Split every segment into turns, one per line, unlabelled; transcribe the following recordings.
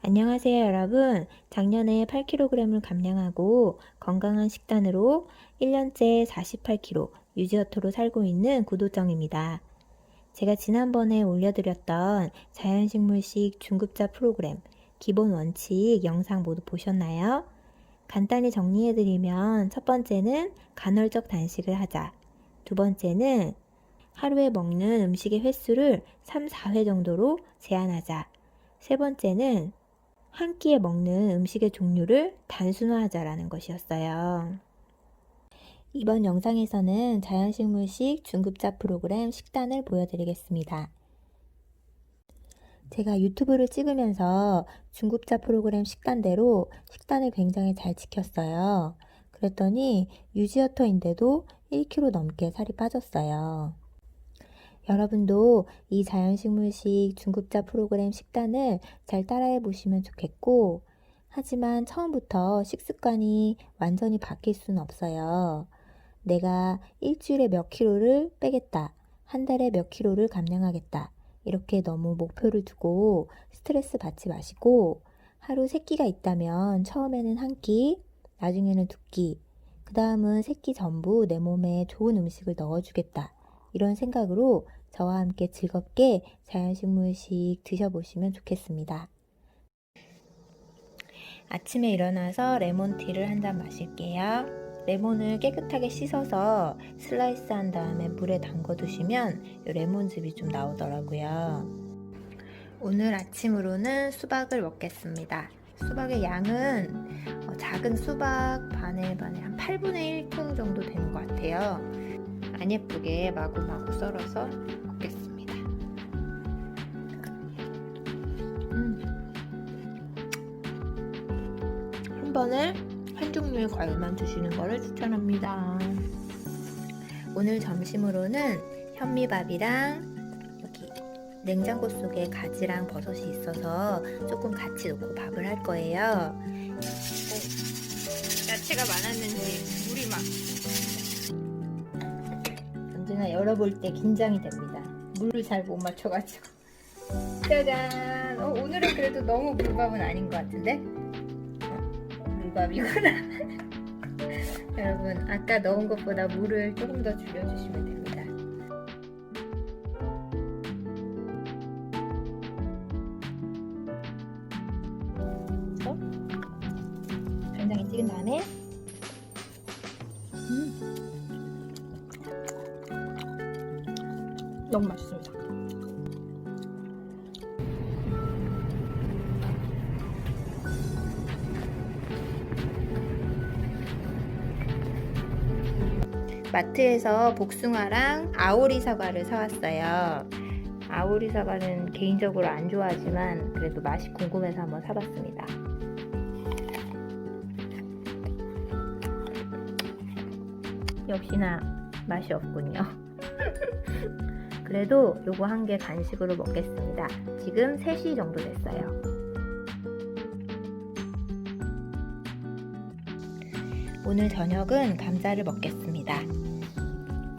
안녕하세요, 여러분. 작년에 8kg을 감량하고 건강한 식단으로 1년째 48kg 유지어터로 살고 있는 구도정입니다. 제가 지난번에 올려드렸던 자연식물식 중급자 프로그램 기본 원칙 영상 모두 보셨나요? 간단히 정리해드리면 첫 번째는 간헐적 단식을 하자. 두 번째는 하루에 먹는 음식의 횟수를 3, 4회 정도로 제한하자. 세 번째는 한 끼에 먹는 음식의 종류를 단순화하자라는 것이었어요. 이번 영상에서는 자연식물식 중급자 프로그램 식단을 보여드리겠습니다. 제가 유튜브를 찍으면서 중급자 프로그램 식단대로 식단을 굉장히 잘 지켰어요. 그랬더니 유지어터인데도 1kg 넘게 살이 빠졌어요. 여러분도 이 자연식물식 중급자 프로그램 식단을 잘 따라해 보시면 좋겠고, 하지만 처음부터 식습관이 완전히 바뀔 수는 없어요. 내가 일주일에 몇 킬로를 빼겠다, 한 달에 몇 킬로를 감량하겠다, 이렇게 너무 목표를 두고 스트레스 받지 마시고, 하루 세 끼가 있다면 처음에는 한 끼, 나중에는 두 끼, 그 다음은 세 끼 전부 내 몸에 좋은 음식을 넣어주겠다. 이런 생각으로 저와 함께 즐겁게 자연식물식 드셔보시면 좋겠습니다. 아침에 일어나서 레몬티를 한 잔 마실게요. 레몬을 깨끗하게 씻어서 슬라이스 한 다음에 물에 담궈 두시면 레몬즙이 좀 나오더라고요. 오늘 아침으로는 수박을 먹겠습니다. 수박의 양은 어, 작은 수박 반에 반에 한 8분의 1통 정도 되는 것 같아요. 안 예쁘게 마구마구 썰어서 먹겠습니다. 음. 한 번에 한 종류의 과일만 드시는 것을 추천합니다. 오늘 점심으로는 현미밥이랑 냉장고 속에 가지랑 버섯이 있어서 조금 같이 넣고 밥을 할 거예요. 야채가 많았는지 물이 막 언제나 열어볼 때 긴장이 됩니다. 물을 잘 못 맞춰가지고. 짜잔! 어, 오늘은 그래도 너무 물밥은 아닌 것 같은데? 어, 물밥이구나. 여러분, 아까 넣은 것보다 물을 조금 더 줄여주시면 됩니다. 그래서 간장에 찍은 다음에 너무 맛있습니다. 마트에서 복숭아랑 아오리 사과를 사왔어요. 아오리 사과는 개인적으로 안 좋아하지만 그래도 맛이 궁금해서 한번 사봤습니다. 역시나 맛이 없군요. 그래도 요거 한 개 간식으로 먹겠습니다. 지금 3시 정도 됐어요. 오늘 저녁은 감자를 먹겠습니다.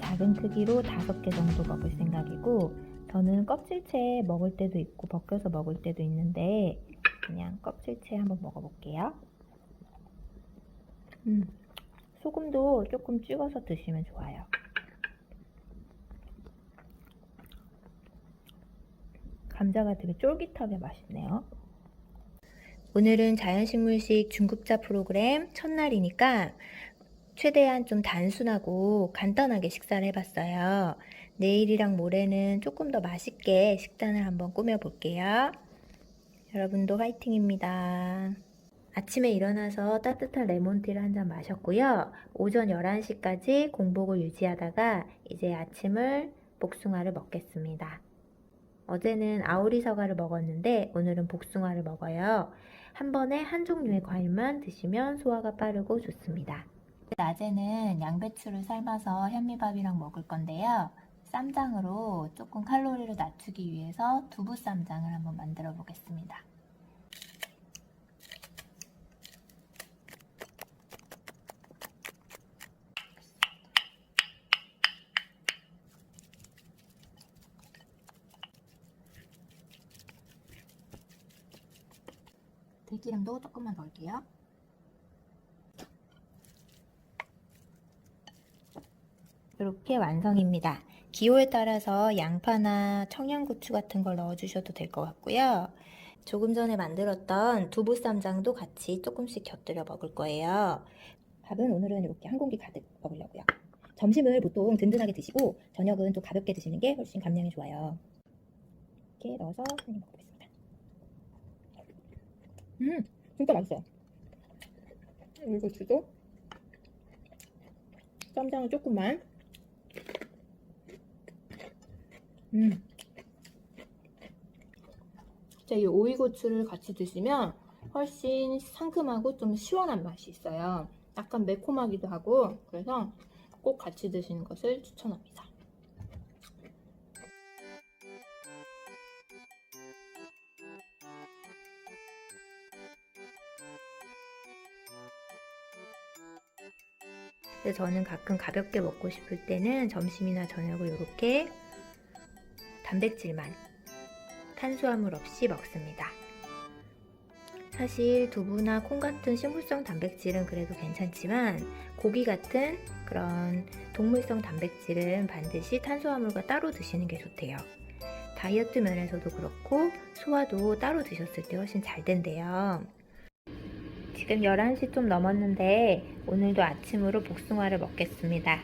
작은 크기로 5개 정도 먹을 생각이고 저는 껍질째 먹을 때도 있고 벗겨서 먹을 때도 있는데 그냥 껍질째 한번 먹어볼게요. 음, 소금도 조금 찍어서 드시면 좋아요. 감자가 되게 쫄깃하게 맛있네요. 오늘은 자연식물식 중급자 프로그램 첫날이니까 최대한 좀 단순하고 간단하게 식사를 해봤어요. 내일이랑 모레는 조금 더 맛있게 식단을 한번 꾸며볼게요. 여러분도 화이팅입니다. 아침에 일어나서 따뜻한 레몬티를 한 잔 마셨고요. 오전 11시까지 공복을 유지하다가 이제 아침을 복숭아를 먹겠습니다. 어제는 아오리 사과를 먹었는데 오늘은 복숭아를 먹어요. 한 번에 한 종류의 과일만 드시면 소화가 빠르고 좋습니다. 낮에는 양배추를 삶아서 현미밥이랑 먹을 건데요. 쌈장으로 조금 칼로리를 낮추기 위해서 두부 쌈장을 한번 만들어 보겠습니다. 들기름도 조금만 넣을게요. 이렇게 완성입니다. 기호에 따라서 양파나 청양고추 같은 걸 넣어주셔도 될 것 같고요. 조금 전에 만들었던 두부 쌈장도 같이 조금씩 곁들여 먹을 거예요. 밥은 오늘은 이렇게 한 공기 가득 먹으려고요. 점심을 보통 든든하게 드시고 저녁은 좀 가볍게 드시는 게 훨씬 감량이 좋아요. 이렇게 넣어서 먹어보겠습니다. 음, 진짜 맛있어요. 이거 주도 쌈장을 조금만. 음. 진짜 이 오이고추를 같이 드시면 훨씬 상큼하고 좀 시원한 맛이 있어요. 약간 매콤하기도 하고 그래서 꼭 같이 드시는 것을 추천합니다. 그래서 저는 가끔 가볍게 먹고 싶을 때는 점심이나 저녁을 이렇게 단백질만 탄수화물 없이 먹습니다. 사실 두부나 콩 같은 식물성 단백질은 그래도 괜찮지만 고기 같은 그런 동물성 단백질은 반드시 탄수화물과 따로 드시는 게 좋대요. 다이어트 면에서도 그렇고 소화도 따로 드셨을 때 훨씬 잘 된대요. 지금 11시 좀 넘었는데 오늘도 아침으로 복숭아를 먹겠습니다.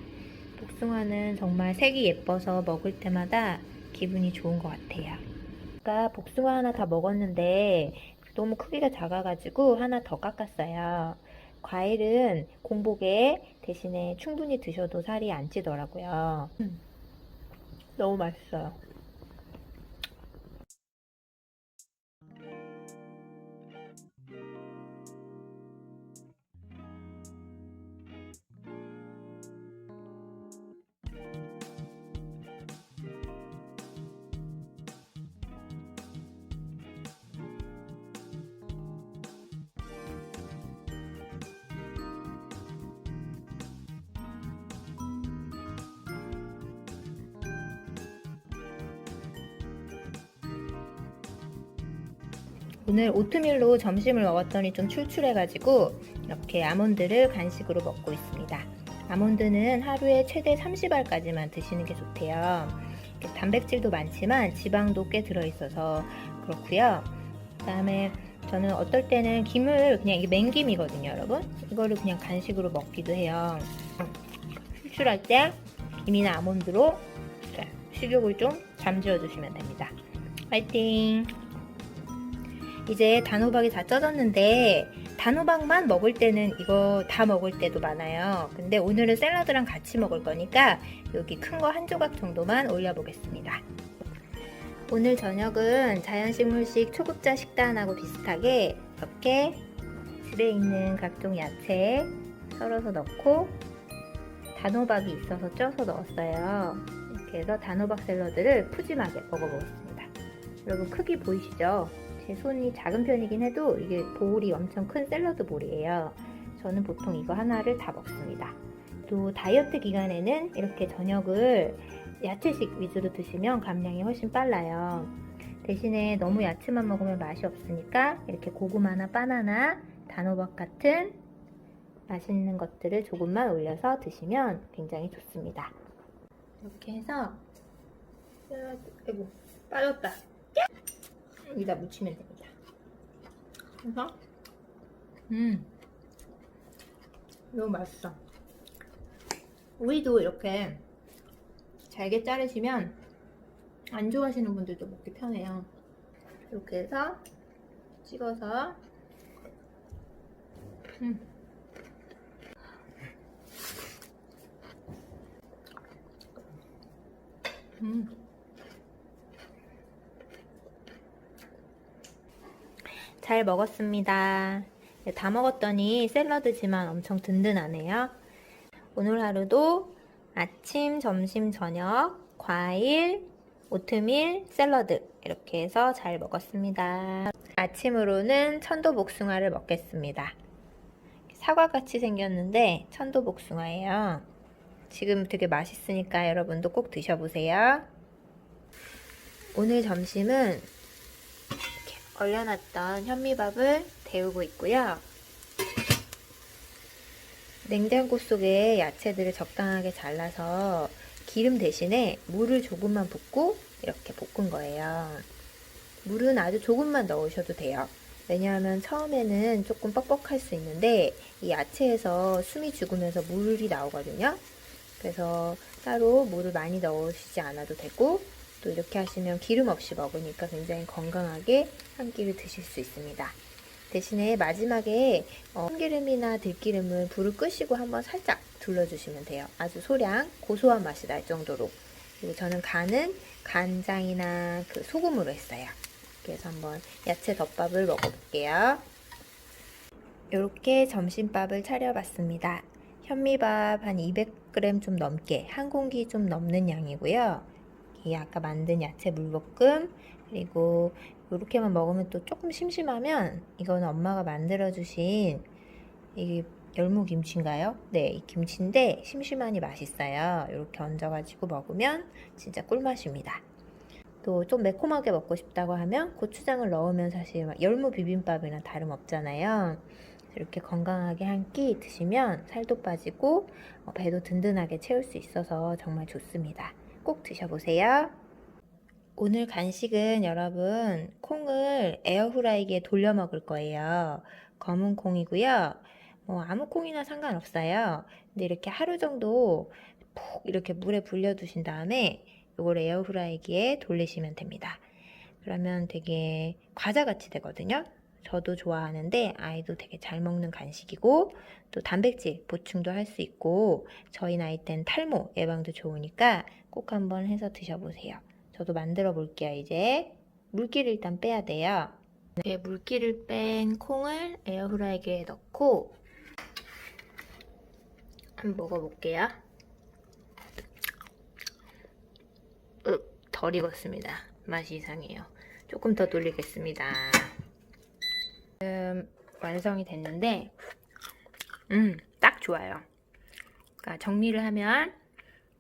복숭아는 정말 색이 예뻐서 먹을 때마다 기분이 좋은 것 같아요. 아까 복숭아 하나 다 먹었는데 너무 크기가 작아가지고 하나 더 깎았어요. 과일은 공복에 대신에 충분히 드셔도 살이 안 찌더라고요. 음, 너무 맛있어요. 오늘 오트밀로 점심을 먹었더니 좀 출출해가지고 이렇게 아몬드를 간식으로 먹고 있습니다. 아몬드는 하루에 최대 30알까지만 드시는 게 좋대요. 단백질도 많지만 지방도 꽤 들어있어서 그렇고요. 그 다음에 저는 어떨 때는 김을 그냥 이게 맹김이거든요, 여러분. 이거를 그냥 간식으로 먹기도 해요. 출출할 때 김이나 아몬드로 식욕을 좀 잠재워 주시면 됩니다. 화이팅! 이제 단호박이 다 쪄졌는데 단호박만 먹을 때는 이거 다 먹을 때도 많아요. 근데 오늘은 샐러드랑 같이 먹을 거니까 여기 큰 거 한 조각 정도만 올려보겠습니다. 오늘 저녁은 자연식물식 초급자 식단하고 비슷하게 이렇게 집에 있는 각종 야채 썰어서 넣고 단호박이 있어서 쪄서 넣었어요. 이렇게 해서 단호박 샐러드를 푸짐하게 먹어보겠습니다. 여러분 크기 보이시죠? 제 손이 작은 편이긴 해도 이게 볼이 엄청 큰 샐러드 볼이에요. 저는 보통 이거 하나를 다 먹습니다. 또 다이어트 기간에는 이렇게 저녁을 야채식 위주로 드시면 감량이 훨씬 빨라요. 대신에 너무 야채만 먹으면 맛이 없으니까 이렇게 고구마나 바나나, 단호박 같은 맛있는 것들을 조금만 올려서 드시면 굉장히 좋습니다. 이렇게 해서 아이고 빠졌다. 여기다 묻히면 됩니다. 그래서 음 너무 맛있어. 오이도 이렇게 잘게 자르시면 안 좋아하시는 분들도 먹기 편해요. 이렇게 해서 찍어서 음. 음. 잘 먹었습니다. 네, 다 먹었더니 샐러드지만 엄청 든든하네요. 오늘 하루도 아침, 점심, 저녁, 과일, 오트밀, 샐러드 이렇게 해서 잘 먹었습니다. 아침으로는 천도복숭아를 먹겠습니다. 사과같이 생겼는데 천도복숭아예요. 지금 되게 맛있으니까 여러분도 꼭 드셔보세요. 오늘 점심은 얼려놨던 현미밥을 데우고 있고요. 냉장고 속에 야채들을 적당하게 잘라서 기름 대신에 물을 조금만 붓고 이렇게 볶은 거예요. 물은 아주 조금만 넣으셔도 돼요. 왜냐하면 처음에는 조금 뻑뻑할 수 있는데 이 야채에서 숨이 죽으면서 물이 나오거든요. 그래서 따로 물을 많이 넣으시지 않아도 되고 또 이렇게 하시면 기름 없이 먹으니까 굉장히 건강하게 한 끼를 드실 수 있습니다. 대신에 마지막에 어, 참기름이나 들기름을 불을 끄시고 한번 살짝 둘러주시면 돼요. 아주 소량 고소한 맛이 날 정도로. 그리고 저는 간은 간장이나 그 소금으로 했어요. 그래서 한번 야채 덮밥을 먹어볼게요. 이렇게 점심밥을 차려봤습니다. 현미밥 한 200g 좀 넘게, 한 공기 좀 넘는 양이고요. 이 아까 만든 야채 물볶음, 그리고 이렇게만 먹으면 또 조금 심심하면 이거는 엄마가 만들어 주신 이 열무 김치인가요? 네, 이 김치인데 심심하니 맛있어요. 이렇게 얹어가지고 먹으면 진짜 꿀맛입니다. 또 좀 매콤하게 먹고 싶다고 하면 고추장을 넣으면 사실 막 열무 비빔밥이랑 다름없잖아요. 이렇게 건강하게 한 끼 드시면 살도 빠지고 어, 배도 든든하게 채울 수 있어서 정말 좋습니다. 꼭 드셔보세요. 오늘 간식은 여러분 콩을 에어프라이기에 돌려 먹을 거예요. 검은 콩이고요. 뭐 아무 콩이나 상관없어요. 근데 이렇게 하루 정도 푹 이렇게 물에 불려 두신 다음에 이걸 에어프라이기에 돌리시면 됩니다. 그러면 되게 과자 같이 되거든요. 저도 좋아하는데 아이도 되게 잘 먹는 간식이고 또 단백질 보충도 할 수 있고 저희 나이 땐 탈모 예방도 좋으니까 꼭 한번 해서 드셔보세요. 저도 만들어 볼게요, 이제. 물기를 일단 빼야 돼요. 네, 물기를 뺀 콩을 에어프라이기에 넣고 한번 먹어볼게요. 으, 덜 익었습니다. 맛이 이상해요. 조금 더 돌리겠습니다. 지금 완성이 됐는데, 음, 딱 좋아요. 그러니까 정리를 하면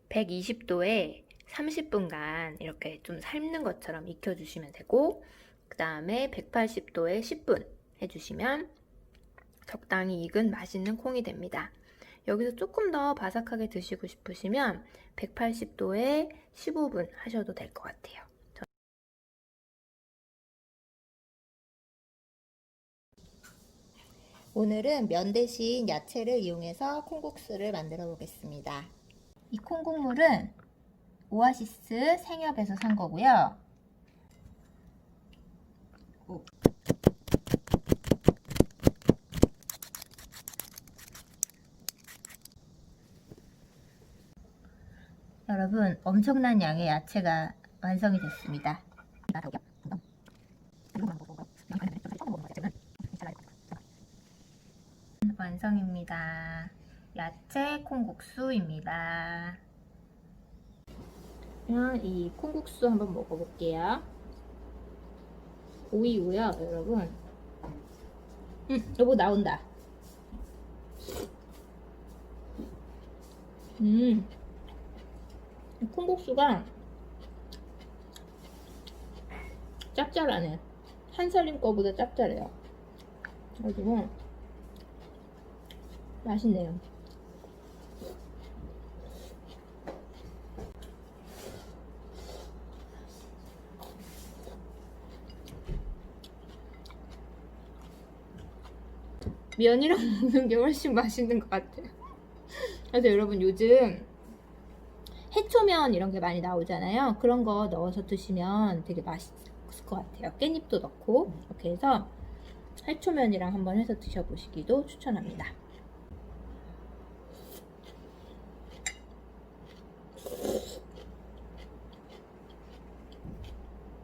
120도에 30분간 이렇게 좀 삶는 것처럼 익혀주시면 되고 그 다음에 180도에 10분 해주시면 적당히 익은 맛있는 콩이 됩니다. 여기서 조금 더 바삭하게 드시고 싶으시면 180도에 15분 하셔도 될 것 같아요. 오늘은 면 대신 야채를 이용해서 콩국수를 만들어 보겠습니다. 이 콩국물은 오아시스 생협에서 산 거고요. 여러분, 엄청난 양의 야채가 완성이 됐습니다. 완성입니다. 야채 콩국수입니다. 그러면 이 콩국수 한번 먹어볼게요. 오이고요, 여러분. 음, 여보 나온다. 음, 이 콩국수가 짭짤하네. 한살림 거보다 짭짤해요. 그래가지고 맛있네요. 면이랑 먹는 게 훨씬 맛있는 것 같아요. 그래서 여러분 요즘 해초면 이런 게 많이 나오잖아요. 그런 거 넣어서 드시면 되게 맛있을 것 같아요. 깻잎도 넣고 이렇게 해서 해초면이랑 한번 해서 드셔보시기도 추천합니다.